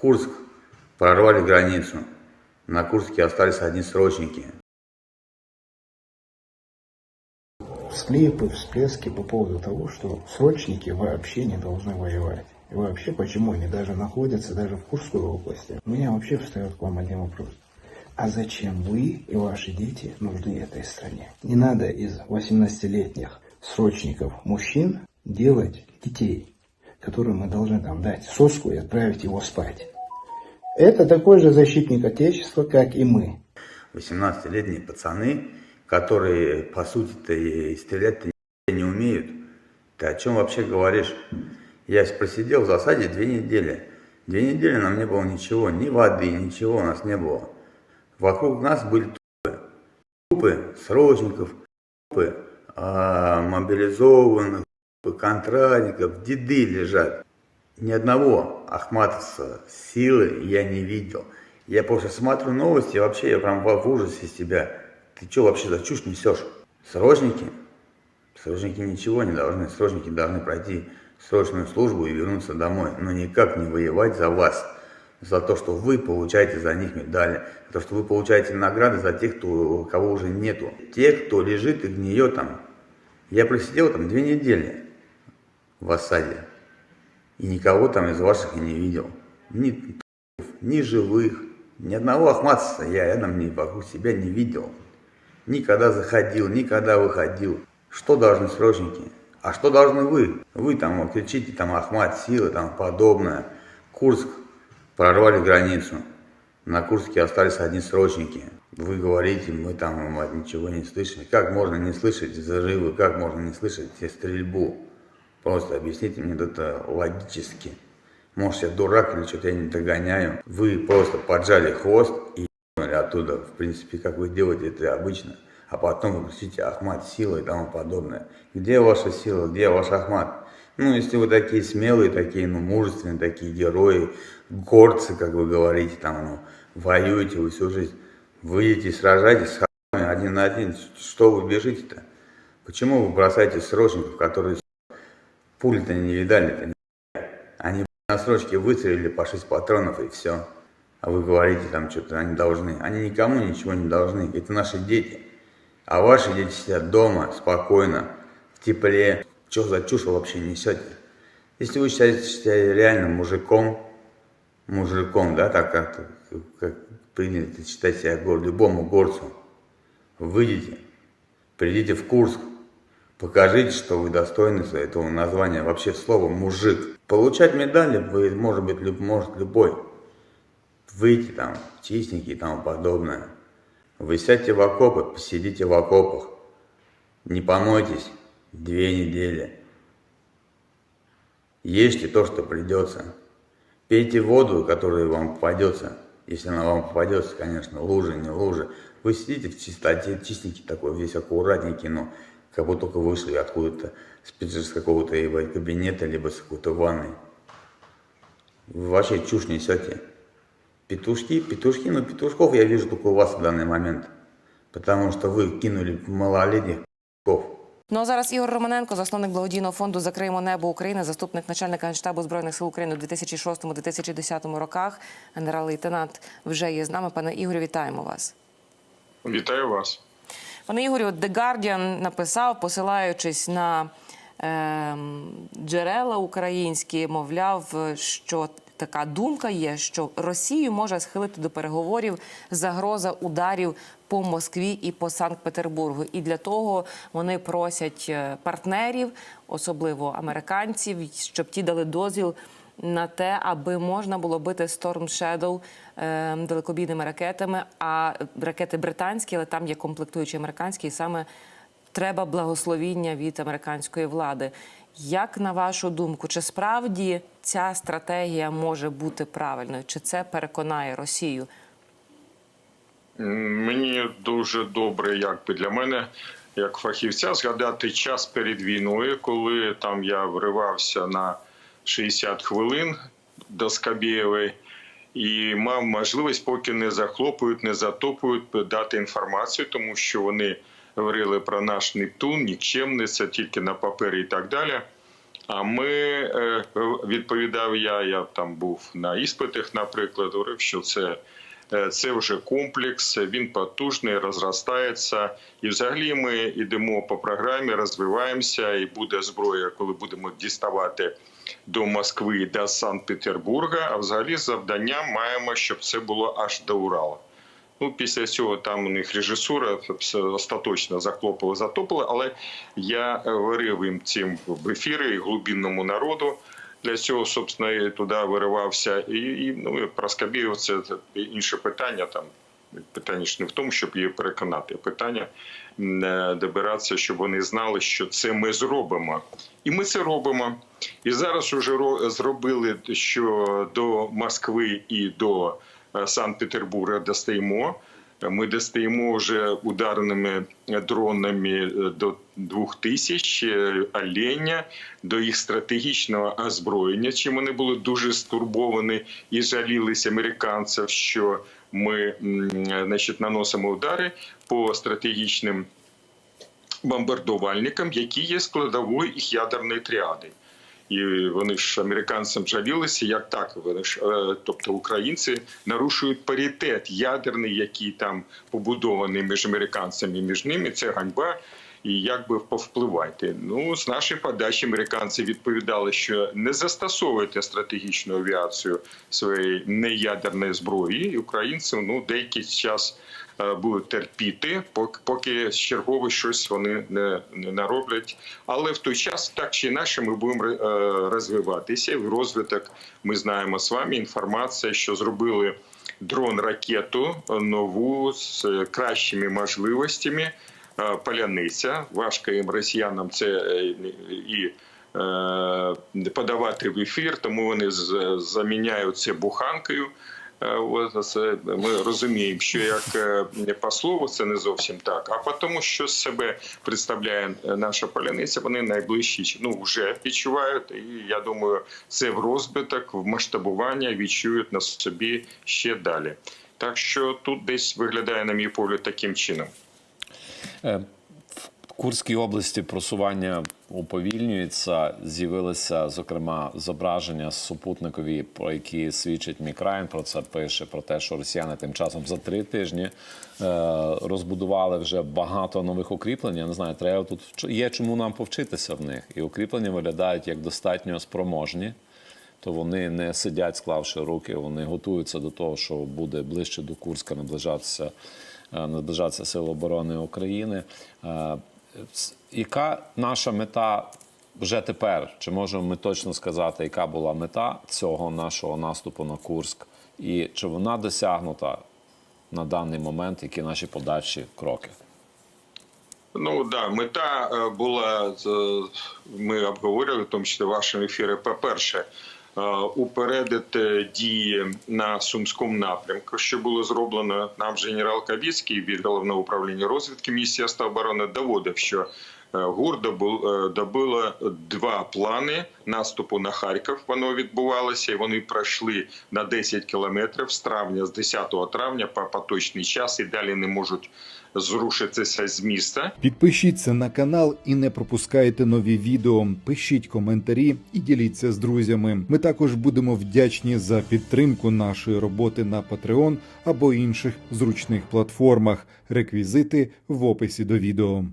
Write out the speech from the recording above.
Курск прорвали границу. На Курске остались одни срочники. всклепы, всплески по поводу того, что срочники вообще не должны воевать. И вообще, почему они даже находятся даже в Курской области. У меня вообще встает к вам один вопрос. А зачем вы и ваши дети нужны этой стране? Не надо из 18-летних срочников мужчин делать детей, которым мы должны там дать соску и отправить его спать. Это такой же защитник Отечества, как и мы. 18-летние пацаны, которые, по сути-то, и стрелять-то не умеют. Ты о чем вообще говоришь? Я просидел в засаде две недели. Две недели нам не было ничего, ни воды, ничего у нас не было. Вокруг нас были трупы. Трупы срочников, трупы а, мобилизованных, трупы контрактников, деды лежат. Ни одного ахматовца силы я не видел. Я просто смотрю новости, и вообще я прям в ужасе из тебя. Ты что вообще за чушь несешь? Срочники? Срочники ничего не должны. Срочники должны пройти срочную службу и вернуться домой. Но никак не воевать за вас. За то, что вы получаете за них медали. За то, что вы получаете награды за тех, кто, кого уже нету. Тех, кто лежит и гниет там. Я просидел там две недели в осаде. И никого там из ваших я не видел. Ни, ни живых, ни одного ахматца я рядом ни вокруг себя не видел. Никогда заходил, никогда выходил. Что должны срочники? А что должны вы? Вы там вот кричите, там Ахмат, силы, там подобное. Курск прорвали границу. На Курске остались одни срочники. Вы говорите, мы там ничего не слышали. Как можно не слышать взрывы, как можно не слышать стрельбу? Просто объясните мне это логически. Может, я дурак или что-то я не догоняю. Вы просто поджали хвост и оттуда. В принципе, как вы делаете это обычно. А потом вы кричите Ахмат, сила и тому подобное. Где ваша сила, где ваш Ахмат? Ну, если вы такие смелые, такие, ну, мужественные, такие герои, горцы, как вы говорите, там, ну, воюете вы всю жизнь, выйдете и сражайтесь с один на один, что вы бежите-то? Почему вы бросаете срочников, которые пули-то не видали-то? Они на срочке выстрелили по 6 патронов и все. А вы говорите там что-то, они должны. Они никому ничего не должны. Это наши дети. А ваши дети сидят дома, спокойно, в тепле. Что за чушь вы вообще несете? Если вы считаете себя реально мужиком, мужиком, да, так как, как принято считать себя любому горцу, выйдите, придите в Курск, покажите, что вы достойны этого названия, вообще слова мужик. Получать медали вы, может быть, люб, может любой. Выйти там, в чистенький и тому подобное. Вы сядьте в окопы, посидите в окопах. Не помойтесь две недели. Ешьте то, что придется. Пейте воду, которая вам попадется. Если она вам попадется, конечно, лужи, не лужи. Вы сидите в чистоте, чистенький такой, весь аккуратненький, но как будто только вышли откуда-то, с с какого-то либо кабинета, либо с какой-то ванной. Вы вообще чушь несете. Петушки, петушки, но петушков я вижу только у вас в данный момент. Потому что вы кинули малолетних петушков. Ну а зараз Ігор Романенко, засновник благодійного фонду Закриємо небо України, заступник начальника генштабу збройних сил України у 2006-2010 роках. Генерал-лейтенант вже є з нами. Пане Ігорю, вітаємо вас. Вітаю вас. Пане Ігорю, The Guardian написав, посилаючись на ем, джерела українські, мовляв, що така думка є, що Росію може схилити до переговорів загроза ударів по Москві і по Санкт-Петербургу. І для того вони просять е, партнерів, особливо американців, щоб ті дали дозвіл на те, аби можна було бити Storm Shadow е, далекобійними ракетами, а ракети британські, але там є комплектуючі американські, і саме треба благословіння від американської влади. Як на вашу думку, чи справді ця стратегія може бути правильною? Чи це переконає Росію? Мені дуже добре, якби для мене, як фахівця, згадати час перед війною, коли там я вривався на 60 хвилин до Скабєєвої і мав можливість, поки не захлопують, не затопують, дати інформацію, тому що вони говорили про наш Нептун, нікчемний, це тільки на папері і так далі. А ми е, відповідав я, я там був на іспитах, наприклад, говорив, що це. е, Це вже комплекс, він потужний, розростається, і взагалі ми йдемо по програмі, розвиваємося, і буде зброя, коли будемо діставати до Москви, до Санкт-Петербурга. А взагалі завдання маємо, щоб це було аж до Урала. Ну, після цього там у них режисура остаточно захлопили, затопили. Але я говорив їм цим в ефірі глибинному народу. Для цього, собственно, і туди виривався. І, і ну, про Скабєєв це інше питання. Там питання ж не в тому, щоб її переконати. Питання е, добиратися, щоб вони знали, що це ми зробимо. І ми це робимо. І зараз вже зробили, що до Москви і до е, Санкт-Петербурга достаємо. Ми достаємо вже ударними дронами е, до 2000 е, оленя, до їх стратегічного озброєння. Чим вони були дуже стурбовані і жалілися американців, що ми значить, наносимо удари по стратегічним бомбардувальникам, які є складовою їх ядерної тріади. І вони ж американцям жалілися, як так вони ж, е, тобто українці нарушують паритет ядерний, який там побудований між американцями і між ними. Це ганьба. І як би повпливати? Ну з нашої подачі американці відповідали, що не застосовуйте стратегічну авіацію своєї неядерної зброї. І українці ну деякий час е, будуть терпіти, поки, поки чергово щось вони не, нароблять. Але в той час, так чи інакше, ми будемо е, розвиватися. В розвиток ми знаємо з вами інформація, що зробили дрон ракету нову з кращими можливостями. Е, Паляниця важко їм росіянам це е, і е, подавати в ефір, тому вони заміняють це буханкою. Ми розуміємо, що як по слову це не зовсім так, а по тому, що з себе представляє наша паляниця, вони найближчі ну вже відчувають. І я думаю, це в розбиток, в масштабування відчують на собі ще далі. Так що тут десь виглядає, на мій погляд, таким чином. Е, В Курській області просування уповільнюється. З'явилися, зокрема, зображення супутникові, про які свідчить Мікраїн. Про це пише про те, що росіяни тим часом за три тижні е, розбудували вже багато нових укріплень. Я не знаю, треба тут є чому нам повчитися в них. І укріплення виглядають як достатньо спроможні. То вони не сидять, склавши руки, вони готуються до того, що буде ближче до Курська наближатися, е, наближатися Сили оборони України. Е, Яка наша мета вже тепер? Чи можемо ми точно сказати, яка була мета цього нашого наступу на Курськ? І чи вона досягнута на даний момент, які наші подальші кроки? Ну да, мета е, була ми обговорювали, в тому числі в вашому ефірі. По-перше, е, упередити дії на сумському напрямку, що було зроблено нам. Генерал Кавіцький від головного управління розвідки місії оборони доводив, що е, ГУР добу- е, добило два плани наступу на Харків. Воно відбувалося, і вони пройшли на 10 кілометрів з травня, з 10 травня по поточний час і далі не можуть зрушитися з міста. Підпишіться на канал і не пропускайте нові відео. Пишіть коментарі і діліться з друзями. Ми також будемо вдячні за підтримку нашої роботи на Patreon або інших зручних платформах. Реквізити в описі до відео.